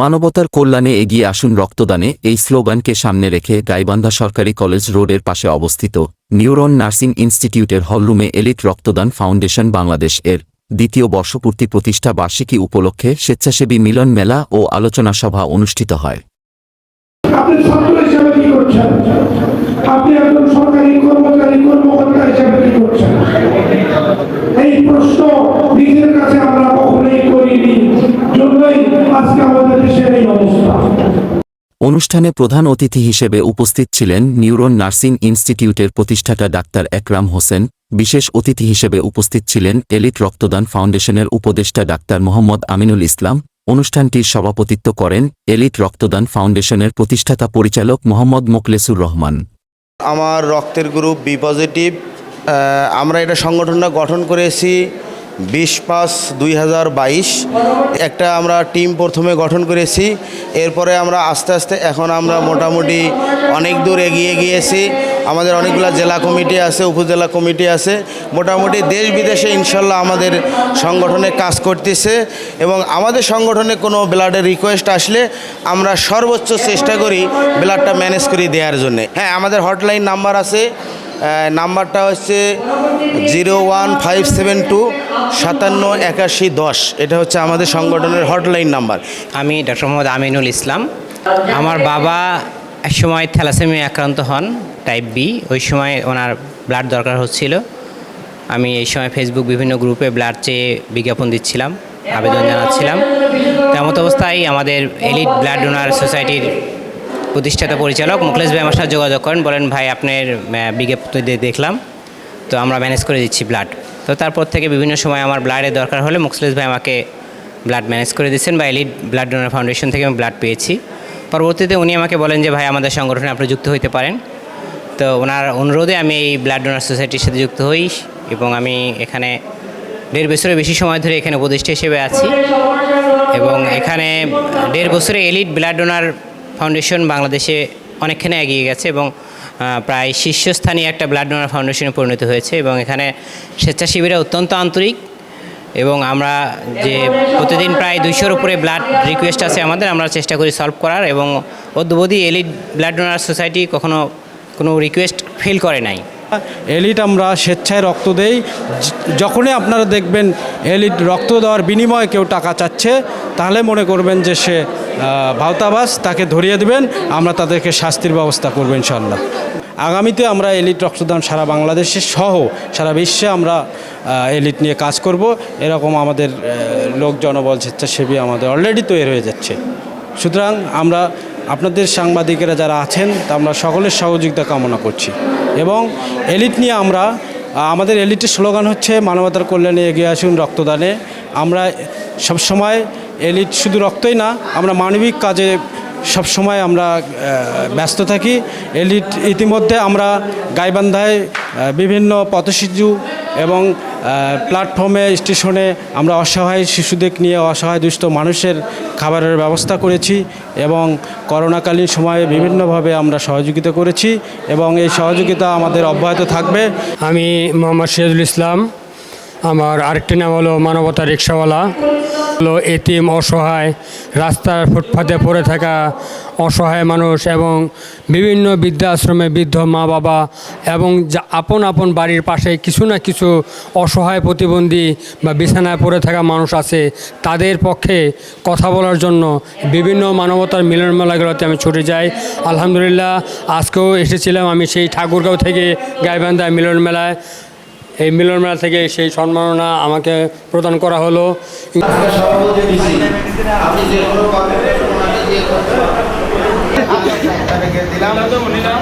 মানবতার কল্যাণে এগিয়ে আসুন রক্তদানে, এই স্লোগানকে সামনে রেখে গাইবান্ধা সরকারি কলেজ রোডের পাশে অবস্থিত নিউরন নার্সিং ইনস্টিটিউটের হলরুমে এলিট রক্তদান ফাউন্ডেশন বাংলাদেশ এর দ্বিতীয় বর্ষপূর্তি প্রতিষ্ঠা বার্ষিকী উপলক্ষে স্বেচ্ছাসেবী মিলন মেলা ও আলোচনা সভা অনুষ্ঠিত হয়। আপনি একজন সরকারি কর্মচারী, কর্মকর্তা হিসেবে কি করছেন? এই প্রশ্ন অনুষ্ঠানে প্রধান অতিথি হিসেবে উপস্থিত ছিলেন নিউরন নার্সিং ইনস্টিটিউটের প্রতিষ্ঠাতা ডাক্তার একরাম হোসেন। বিশেষ অতিথি হিসেবে উপস্থিত ছিলেন এলিট রক্তদান ফাউন্ডেশনের উপদেষ্টা ডাক্তার মোহাম্মদ আমিনুল ইসলাম। অনুষ্ঠানটির সভাপতিত্ব করেন এলিট রক্তদান ফাউন্ডেশনের প্রতিষ্ঠাতা পরিচালক মোহাম্মদ মোকলেসুর রহমান। আমার রক্তের গ্রুপ বি পজিটিভ আমরা এটা সংগঠনটা গঠন করেছি। বিশ পাঁচ দুই হাজার বাইশ। একটা আমরা টিম প্রথমে গঠন করেছি। এরপরে আমরা আস্তে আস্তে এখন আমরা মোটামুটি অনেক দূর এগিয়ে গিয়েছি। আমাদের অনেকগুলো জেলা কমিটি আছে, উপজেলা কমিটি আছে। মোটামুটি দেশ বিদেশে ইনশাল্লাহ আমাদের সংগঠনে কাজ করতেছে এবং আমাদের সংগঠনে কোনো ব্লাডের রিকোয়েস্ট আসলে আমরা সর্বোচ্চ চেষ্টা করি ব্লাডটা ম্যানেজ করে দেওয়ার জন্য। হ্যাঁ আমাদের হটলাইন নাম্বার আছে নাম্বারটা হচ্ছে zero one five seven two সাতান্ন একাশি দশ। এটা হচ্ছে আমাদের সংগঠনের হটলাইন নাম্বার। আমি ডক্টর মোহাম্মদ আমিনুল ইসলাম। আমার বাবা এক সময় থ্যালাসেমিয়া আক্রান্ত হন টাইপ বি ওই সময় ওনার ব্লাড দরকার হচ্ছিল। আমি এই সময় ফেসবুক বিভিন্ন গ্রুপে ব্লাড চেয়ে বিজ্ঞাপন দিচ্ছিলাম, আবেদন জানাচ্ছিলাম। তেমন অবস্থায় আমাদের এলিট ব্লাড ডোনার সোসাইটির প্রতিষ্ঠাতা পরিচালক মুখলেশ ভাই আমার সাথে যোগাযোগ করেন। বলেন, ভাই, আপনার বিজ্ঞাপন দেখলাম। তো আমরা ম্যানেজ করে দিচ্ছি ব্লাড। তো তারপর থেকে বিভিন্ন সময় আমার ব্লাডের দরকার হলে মুখলেশ ভাই আমাকে ব্লাড ম্যানেজ করে দিচ্ছেন বা এলিড ব্লাড ডোনার ফাউন্ডেশন থেকে আমি ব্লাড পেয়েছি। পরবর্তীতে উনি আমাকে বলেন যে, ভাই, আমাদের সংগঠনে আপনি যুক্ত হইতে পারেন। তো ওনার অনুরোধে আমি এই ব্লাড ডোনার সোসাইটির সাথে যুক্ত হই এবং আমি এখানে দেড় বছরের বেশি সময় ধরে এখানে উপদেষ্টা হিসেবে আছি। এবং এখানে দেড় বছরে এলিট ব্লাড ডোনার ফাউন্ডেশন বাংলাদেশে অনেকখানি এগিয়ে গেছে এবং প্রায় শীর্ষস্থানীয় একটা ব্লাড ডোনার ফাউন্ডেশনে পরিণত হয়েছে এবং এখানে স্বেচ্ছাসেবীরা অত্যন্ত আন্তরিক এবং আমরা যে প্রতিদিন প্রায় দুইশোর উপরে ব্লাড রিকোয়েস্ট আছে আমাদের, আমরা চেষ্টা করি সলভ করার এবং অদ্যবধি এলিট ব্লাড ডোনার সোসাইটি কখনো কোনো রিকোয়েস্ট ফিল করে নাই। এলিট আমরা স্বেচ্ছায় রক্ত দেই। যখনই আপনারা দেখবেন এলিট রক্ত দেওয়ার বিনিময়ে কেউ টাকা চাচ্ছে, তাহলে মনে করবেন যে সে ভাওতাবাস তাকে ধরিয়ে দেবেন, আমরা তাদেরকে শাস্তির ব্যবস্থা করব ইনশাল্লাহ আগামীতে আমরা এলিট রক্তদান সারা বাংলাদেশে সহ, সারা বিশ্বে আমরা এলিট নিয়ে কাজ করব। এরকম আমাদের লোক জনবল স্বেচ্ছাসেবী আমাদের অলরেডি তৈরি হয়ে যাচ্ছে। সুতরাং আমরা আপনাদের সাংবাদিকেরা যারা আছেন, তা আমরা সকলের সহযোগিতা কামনা করছি। এবং এলিট নিয়ে আমরা, আমাদের এলিটের স্লোগান হচ্ছে, মানবতার কল্যাণে এগিয়ে আসুন রক্তদানে। আমরা সবসময় এলিট শুধু রক্তই না, আমরা মানবিক কাজে সবসময় আমরা ব্যস্ত থাকি। এলিট ইতিমধ্যে আমরা গাইবান্ধায় বিভিন্ন পথশিশু এবং প্ল্যাটফর্মে স্টেশনে আমরা অসহায় শিশুদের নিয়ে অসহায় দুস্থ মানুষের খাবারের ব্যবস্থা করেছি এবং করোনাকালীন সময়ে বিভিন্নভাবে আমরা সহযোগিতা করেছি এবং এই সহযোগিতা আমাদের অব্যাহত থাকবে। আমি মোহাম্মদ সিরাজুল ইসলাম আমার আরেকটি নাম হলো মানবতা রিক্সাওয়ালা। হলো এতিম, অসহায়, রাস্তার ফুটপাতে পড়ে থাকা অসহায় মানুষ এবং বিভিন্ন বৃদ্ধাশ্রমে বৃদ্ধ মা বাবা এবং আপন আপন বাড়ির পাশে কিছু না কিছু অসহায় প্রতিবন্ধী বা বিছানায় পড়ে থাকা মানুষ আছে, তাদের পক্ষে কথা বলার জন্য বিভিন্ন মানবতার মিলন মেলাগুলোতে আমি ছুটে যাই। আলহামদুলিল্লাহ, আজকেও এসেছিলাম আমি সেই ঠাকুরগাঁও থেকে গাইবান্ধা মিলন মেলায় এই মিলন মেলা থেকে সেই সম্মাননা আমাকে প্রদান করা হলো। দিলাম